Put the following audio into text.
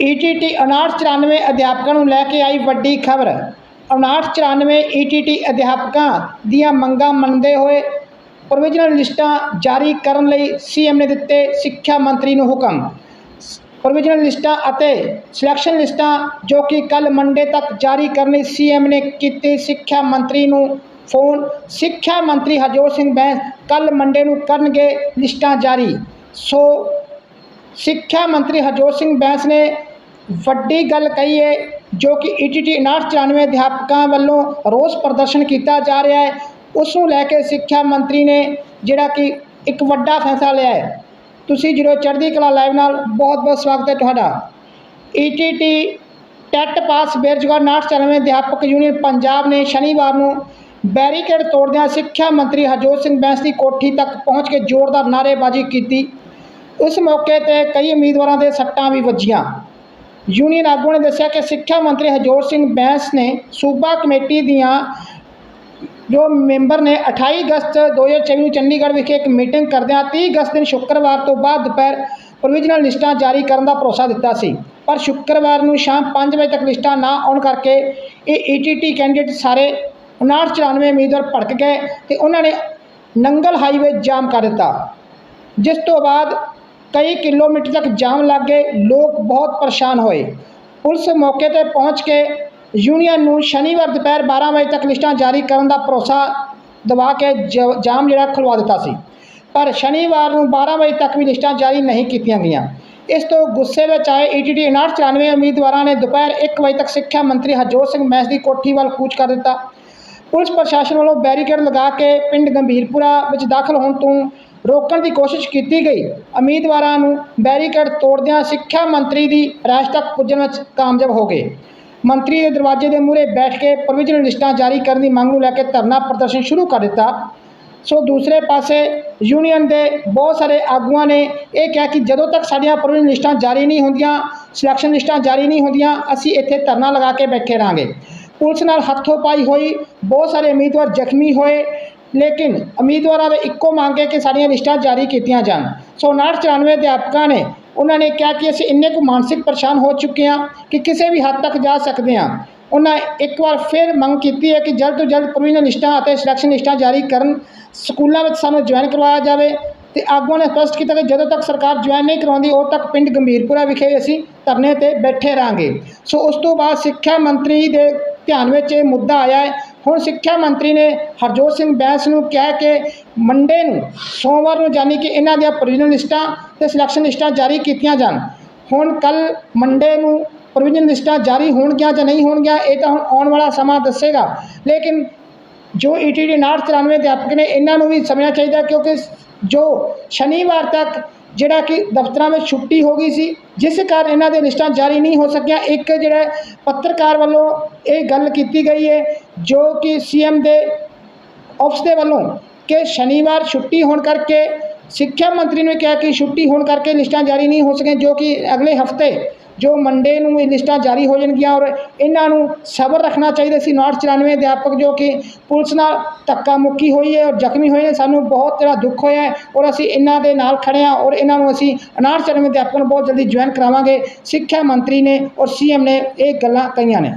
ETT 5994 ਅਧਿਆਪਕਾਂ ਨੂੰ ਲੈ ਕੇ ਆਈ ਵੱਡੀ ਖਬਰ। 5994 ਈਟੀਟੀ ਅਧਿਆਪਕਾਂ ਦੀਆਂ ਮੰਗਾਂ ਮੰਨਦੇ ਹੋਏ ਪ੍ਰੋਵੀਜ਼ਨਲ ਲਿਸਟਾਂ ਜਾਰੀ ਕਰਨ ਲਈ ਸੀਐਮ ਨੇ ਦਿੱਤੇ ਸਿੱਖਿਆ ਮੰਤਰੀ ਨੂੰ ਹੁਕਮ। ਪ੍ਰੋਵੀਜ਼ਨਲ ਲਿਸਟਾਂ ਅਤੇ ਸਿਲੈਕਸ਼ਨ ਲਿਸਟਾਂ ਜੋ ਕਿ ਕੱਲ ਮੰਡੇ ਤੱਕ ਜਾਰੀ ਕਰਨ ਲਈ ਸੀਐਮ ਨੇ ਕੀਤੀ ਸਿੱਖਿਆ ਮੰਤਰੀ ਨੂੰ ਫੋਨ। ਸਿੱਖਿਆ ਮੰਤਰੀ ਹਰਜੋਤ ਸਿੰਘ ਬੈਂਸ ਕੱਲ ਮੰਡੇ ਨੂੰ ਕਰਨਗੇ ਲਿਸਟਾਂ ਜਾਰੀ। ਸੋ ਸਿੱਖਿਆ ਮੰਤਰੀ ਹਰਜੋਤ ਸਿੰਘ ਬੈਂਸ ਨੇ ਵੱਡੀ ਗੱਲ ਕਹੀ ਹੈ, ਜੋ ਕਿ ਈਟੀਟੀ 5994 ਅਧਿਆਪਕਾਂ ਵੱਲੋਂ ਰੋਸ ਪ੍ਰਦਰਸ਼ਨ ਕੀਤਾ ਜਾ ਰਿਹਾ ਹੈ। ਉਸ ਨੂੰ ਲੈ ਕੇ ਸਿੱਖਿਆ ਮੰਤਰੀ ਨੇ ਜਿਹੜਾ ਕਿ ਇੱਕ ਵੱਡਾ ਫੈਸਲਾ ਲਿਆ ਹੈ। ਤੁਸੀਂ ਜਦੋਂ ਚੜ੍ਹਦੀ ਕਲਾ ਲਾਈਵ ਨਾਲ ਬਹੁਤ ਬਹੁਤ ਸਵਾਗਤ ਹੈ ਤੁਹਾਡਾ। ਈਟੀਟੀ ਟੈਟ ਪਾਸ ਬੇਰੁਜ਼ਗਾਰ 5994 ਅਧਿਆਪਕ ਯੂਨੀਅਨ ਪੰਜਾਬ ਨੇ ਸ਼ਨੀਵਾਰ ਨੂੰ ਬੈਰੀਕੇਡ ਤੋੜਦਿਆਂ ਸਿੱਖਿਆ ਮੰਤਰੀ ਹਰਜੋਤ ਸਿੰਘ ਬੈਂਸ ਦੀ ਕੋਠੀ ਤੱਕ ਪਹੁੰਚ ਕੇ ਜ਼ੋਰਦਾਰ ਨਾਅਰੇਬਾਜ਼ੀ ਕੀਤੀ। ਉਸ ਮੌਕੇ ਤੇ ਕਈ ਉਮੀਦਵਾਰਾਂ ਦੇ ਸੱਟਾਂ ਵੀ ਵੱਜੀਆਂ। ਯੂਨੀਅਨ ਆਗੂ ਨੇ ਦੱਸਿਆ ਕਿ ਸਿੱਖਿਆ ਮੰਤਰੀ ਹਰਜੋਤ ਸਿੰਘ ਬੈਂਸ ਨੇ ਸੂਬਾ ਕਮੇਟੀ ਦੀਆਂ ਜੋ ਮੈਂਬਰ ਨੇ 28 ਅਗਸਤ 2024 ਨੂੰ ਚੰਡੀਗੜ੍ਹ ਵਿਖੇ ਇੱਕ ਮੀਟਿੰਗ ਕਰਦਿਆਂ 30 ਅਗਸਤ ਦਿਨ ਸ਼ੁੱਕਰਵਾਰ ਤੋਂ ਬਾਅਦ ਦੁਪਹਿਰ ਪ੍ਰੋਵੀਜ਼ਨਲ ਲਿਸਟਾਂ ਜਾਰੀ ਕਰਨ ਦਾ ਭਰੋਸਾ ਦਿੱਤਾ ਸੀ। ਪਰ ਸ਼ੁੱਕਰਵਾਰ ਨੂੰ ਸ਼ਾਮ 5 ਵਜੇ ਤੱਕ ਲਿਸਟਾਂ ਨਾ ਆਉਣ ਕਰਕੇ ਇਹ ਈਟੀਟੀ ਕੈਂਡੀਡੇਟ ਸਾਰੇ 5994 ਉਮੀਦਵਾਰ ਭੜਕ ਗਏ ਤੇ ਉਹਨਾਂ ਨੇ ਨੰਗਲ ਹਾਈਵੇ ਜਾਮ ਕਰ ਦਿੱਤਾ। ਜਿਸ ਤੋਂ ਬਾਅਦ ਕਈ ਕਿਲੋਮੀਟਰ ਤੱਕ ਜਾਮ ਲੱਗ ਗਏ, ਲੋਕ ਬਹੁਤ ਪਰੇਸ਼ਾਨ ਹੋਏ। ਪੁਲਿਸ ਮੌਕੇ ਤੇ ਪਹੁੰਚ ਕੇ ਯੂਨੀਅਨ ਨੂੰ ਸ਼ਨੀਵਾਰ ਦੁਪਹਿਰ 12 ਵਜੇ ਤੱਕ ਲਿਸਟਾਂ ਜਾਰੀ ਕਰਨ ਦਾ ਭਰੋਸਾ ਦਵਾ ਕੇ ਜ- ਜਾਮ ਜਿਹੜਾ ਖੁਲਵਾ ਦਿੱਤਾ ਸੀ। ਪਰ ਸ਼ਨੀਵਾਰ ਨੂੰ 12 ਵਜੇ ਤੱਕ ਵੀ ਲਿਸਟਾਂ ਜਾਰੀ ਨਹੀਂ ਕੀਤੀਆਂ ਗਈਆਂ। ਇਸ ਤੋਂ ਗੁੱਸੇ ਵਿੱਚ ਆਏ ਈਟੀਟੀ 5994 ਉਮੀਦਵਾਰਾਂ ਨੇ ਦੁਪਹਿਰ 1 ਵਜੇ ਤੱਕ ਸਿੱਖਿਆ ਮੰਤਰੀ ਹਰਜੋਤ ਸਿੰਘ ਮੈਸ ਦੀ ਕੋਠੀ ਵੱਲ ਕੂਚ ਕਰ ਦਿੱਤਾ। ਪੁਲਿਸ ਪ੍ਰਸ਼ਾਸਨ ਵੱਲੋਂ ਬੈਰੀਕੇਡ ਲਗਾ ਕੇ ਪਿੰਡ ਗੰਭੀਰਪੁਰਾ ਵਿੱਚ ਦਾਖਲ ਹੋਣ ਤੋਂ ਰੋਕਣ ਦੀ ਕੋਸ਼ਿਸ਼ ਕੀਤੀ ਗਈ। ਉਮੀਦਵਾਰਾਂ ਨੂੰ ਬੈਰੀਕੇਡ ਤੋੜਦਿਆਂ ਸਿੱਖਿਆ ਮੰਤਰੀ ਦੀ ਰਿਹਾਇਸ਼ ਤੱਕ ਪੁੱਜਣ ਵਿੱਚ ਕਾਮਯਾਬ ਹੋ ਗਏ। ਮੰਤਰੀ ਦੇ ਦਰਵਾਜ਼ੇ ਦੇ ਮੂਹਰੇ ਬੈਠ ਕੇ ਪ੍ਰੋਵੀਜ਼ਨਲ ਲਿਸਟਾਂ ਜਾਰੀ ਕਰਨ ਦੀ ਮੰਗ ਨੂੰ ਲੈ ਕੇ ਧਰਨਾ ਪ੍ਰਦਰਸ਼ਨ ਸ਼ੁਰੂ ਕਰ ਦਿੱਤਾ। ਸੋ ਦੂਸਰੇ ਪਾਸੇ ਯੂਨੀਅਨ ਦੇ ਬਹੁਤ ਸਾਰੇ ਆਗੂਆਂ ਨੇ ਇਹ ਕਿਹਾ ਕਿ ਜਦੋਂ ਤੱਕ ਸਾਡੀਆਂ ਪ੍ਰੋਵੀਜ਼ਨਲ ਲਿਸਟਾਂ ਜਾਰੀ ਨਹੀਂ ਹੁੰਦੀਆਂ, ਸਿਲੈਕਸ਼ਨ ਲਿਸਟਾਂ ਜਾਰੀ ਨਹੀਂ ਹੁੰਦੀਆਂ, ਅਸੀਂ ਇੱਥੇ ਧਰਨਾ ਲਗਾ ਕੇ ਬੈਠੇ ਰਹਾਂਗੇ। ਪੁਲਿਸ ਨਾਲ ਹੱਥੋਂ ਪਾਈ ਹੋਈ ਬਹੁਤ ਸਾਰੇ ਉਮੀਦਵਾਰ ਜ਼ਖਮੀ ਹੋਏ। ਲੇਕਿਨ ਉਮੀਦਵਾਰਾਂ ਦੇ ਇੱਕੋ ਮੰਗ ਹੈ ਕਿ ਸਾਡੀਆਂ ਲਿਸਟਾਂ ਜਾਰੀ ਕੀਤੀਆਂ ਜਾਣ। ਸੋ 5994 ਅਧਿਆਪਕਾਂ ਨੇ ਉਹਨਾਂ ਨੇ ਕਿਹਾ ਕਿ ਅਸੀਂ ਇੰਨੇ ਕੁ ਮਾਨਸਿਕ ਪਰੇਸ਼ਾਨ ਹੋ ਚੁੱਕੇ ਹਾਂ ਕਿ ਕਿਸੇ ਵੀ ਹੱਦ ਤੱਕ ਜਾ ਸਕਦੇ ਹਾਂ। ਉਹਨਾਂ ਇੱਕ ਵਾਰ ਫਿਰ ਮੰਗ ਕੀਤੀ ਹੈ ਕਿ ਜਲਦ ਤੋਂ ਜਲਦ ਪ੍ਰੋਵੀਜ਼ਨਲ ਲਿਸਟਾਂ ਅਤੇ ਸਿਲੈਕਸ਼ਨ ਲਿਸਟਾਂ ਜਾਰੀ ਕਰਨ ਸਕੂਲਾਂ ਵਿੱਚ ਸਾਨੂੰ ਜੁਆਇਨ ਕਰਵਾਇਆ ਜਾਵੇ ਤੇ ਆਗੂਆਂ ਨੇ ਸਪਸ਼ਟ ਕੀਤਾ ਕਿ ਜਦੋਂ ਤੱਕ ਸਰਕਾਰ ਜੁਆਇਨ ਨਹੀਂ ਕਰਵਾਉਂਦੀ ਉਦੋਂ ਤੱਕ ਪਿੰਡ ਗੰਭੀਰਪੁਰਾ ਵਿਖੇ ਅਸੀਂ ਧਰਨੇ ਤੇ ਬੈਠੇ ਰਹਾਂਗੇ। ਸੋ ਉਸ ਤੋਂ ਬਾਅਦ ਸਿੱਖਿਆ ਮੰਤਰੀ ਦੇ ਧਿਆਨ ਵਿੱਚ ਇਹ ਮੁੱਦਾ ਆਇਆ ਹੈ ਹੁਣ ਸਿੱਖਿਆ ਮੰਤਰੀ ਨੇ ਹਰਜੋਤ ਸਿੰਘ ਬੈਂਸ ਨੂੰ ਕਿਹਾ ਕਿ ਮੰਡੇ ਨੂੰ ਸੋਮਵਾਰ ਨੂੰ ਜਾਨੀ ਕਿ ਇਹਨਾਂ ਦੀਆਂ ਪ੍ਰੋਵੀਜ਼ਨਲ ਲਿਸਟਾਂ ਤੇ ਸਿਲੈਕਸ਼ਨ ਲਿਸਟਾਂ ਜਾਰੀ ਕੀਤੀਆਂ ਜਾਣ। ਹੁਣ ਕੱਲ ਮੰਡੇ ਨੂੰ ਪ੍ਰੋਵੀਜ਼ਨਲ ਲਿਸਟਾਂ ਜਾਰੀ ਹੋਣਗੀਆਂ ਜਾਂ ਨਹੀਂ ਹੋਣਗੀਆਂ, ਇਹ ਤਾਂ ਹੁਣ ਆਉਣ ਵਾਲਾ ਸਮਾਂ ਦੱਸੇਗਾ। ਲੇਕਿਨ ਜੋ ਈਟੀਡੀ 5994 ਅਧਿਆਪਕ ਨੇ, ਇਹਨਾਂ ਨੂੰ ਵੀ ਸਮਝਣਾ ਚਾਹੀਦਾ ਕਿਉਂਕਿ ਜੋ ਸ਼ਨੀਵਾਰ ਤੱਕ ਜਿਹੜਾ ਕਿ ਦਫ਼ਤਰਾਂ ਵਿੱਚ ਛੁੱਟੀ ਹੋ ਗਈ ਸੀ, ਜਿਸ ਕਾਰਨ ਇਹਨਾਂ ਦੇ ਲਿਸਟਾਂ ਜਾਰੀ ਨਹੀਂ ਹੋ ਸਕੀਆਂ, ਇੱਕ ਜਿਹੜਾ ਪੱਤਰਕਾਰ ਵੱਲੋਂ ਇਹ ਗੱਲ ਕੀਤੀ ਗਈ ਹੈ ਜੋ ਕਿ ਸੀਐਮ ਦੇ ਆਫਿਸ ਦੇ ਵੱਲੋਂ ਕਿ ਸ਼ਨੀਵਾਰ ਛੁੱਟੀ ਹੋਣ ਕਰਕੇ ਸਿੱਖਿਆ ਮੰਤਰੀ ਨੇ ਕਿਹਾ ਕਿ ਛੁੱਟੀ ਹੋਣ ਕਰਕੇ ਲਿਸਟਾਂ ਜਾਰੀ ਨਹੀਂ ਹੋ ਸਕੀਆਂ, ਜੋ ਕਿ ਅਗਲੇ ਹਫ਼ਤੇ ਜੋ ਮੰਡੇ ਨੂੰ ਇਹ ਲਿਸਟਾਂ ਜਾਰੀ ਹੋ ਜਾਣਗੀਆਂ ਔਰ ਇਹਨਾਂ ਨੂੰ ਸਬਰ ਰੱਖਣਾ ਚਾਹੀਦਾ ਸੀ। 994 ਅਧਿਆਪਕ ਜੋ ਕਿ ਪੁਲਿਸ ਨਾਲ ਧੱਕਾ ਮੁੱਕੀ ਹੋਈ ਹੈ ਔਰ ਜ਼ਖਮੀ ਹੋਏ ਨੇ, ਸਾਨੂੰ ਬਹੁਤ ਜਿਹੜਾ ਦੁੱਖ ਹੋਇਆ ਹੈ ਔਰ ਅਸੀਂ ਇਹਨਾਂ ਦੇ ਨਾਲ ਖੜੇ ਹਾਂ ਔਰ ਇਹਨਾਂ ਨੂੰ ਅਸੀਂ 994 ਅਧਿਆਪਕਾਂ ਨੂੰ ਬਹੁਤ ਜਲਦੀ ਜੁਆਇਨ ਕਰਾਵਾਂਗੇ। ਸਿੱਖਿਆ ਮੰਤਰੀ ਨੇ ਔਰ ਸੀਐਮ ਨੇ ਇਹ ਗੱਲਾਂ ਕਹੀਆਂ ਨੇ।